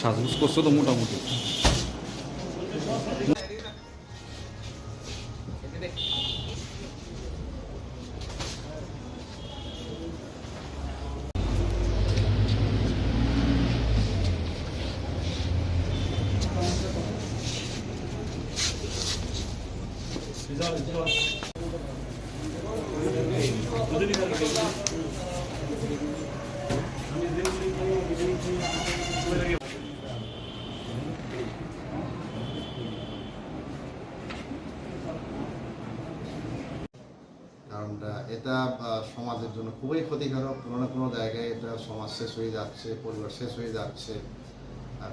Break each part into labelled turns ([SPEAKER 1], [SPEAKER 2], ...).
[SPEAKER 1] সাজগুজ করছ তো মোটামুটি।
[SPEAKER 2] কারণ এটা সমাজের জন্য খুবই ক্ষতিকারক। কোনো না কোনো জায়গায় এটা সমাজ শেষ হয়ে যাচ্ছে, পরিবার শেষ হয়ে যাচ্ছে।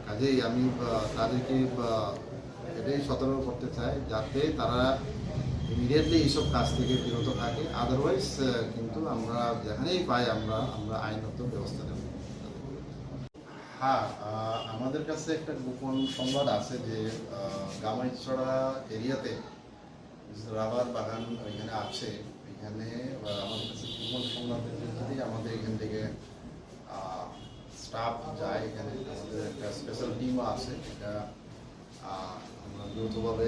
[SPEAKER 2] কাজেই আমি তাদেরকে এটাই সতর্ক করতে চাই যাতে তারা ইমিডিয়েটলি এইসব কাজ থেকে বিরত থাকে। আদারওয়াইজ কিন্তু আমরা যেখানেই পাই আমরা আমরা আইনত ব্যবস্থা নেব। হ্যাঁ আমাদের কাছে একটা গোপন সংবাদ আছে যে গামাইছড়া এরিয়াতে রাবার বাগান এখানে আছে। এখানে আমাদের কাছে গোপন সংবাদ ভিত্তিতে আমাদের এখান থেকে স্টাফ যায় এখানে। আমাদের একটা স্পেশাল টিমও আছে। এটা আমরা যৌথভাবে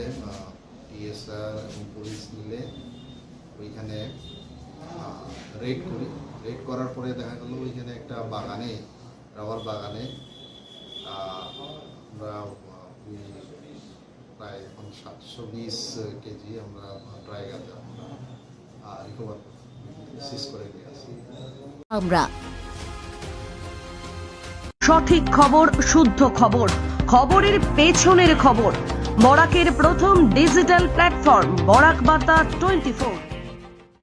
[SPEAKER 2] পিএসআর এবং পুলিশ মিলে ওইখানে রেড করি। রেড করার পরে দেখা গেল ওইখানে একটা বাগানে, রাবার বাগানে আমরা প্রায় এখন সাতশো বিশ কেজি আমরা ড্রাই গাঁজা রিকভার সিজ করে নিয়ে আসি।
[SPEAKER 3] আমরা। সঠিক খবর, শুদ্ধ খবর। খবরের পেছনের খবর বরাকের প্রথম ডিজিটাল প্ল্যাটফর্ম বরাক বার্তা টোয়েন্টি ফোর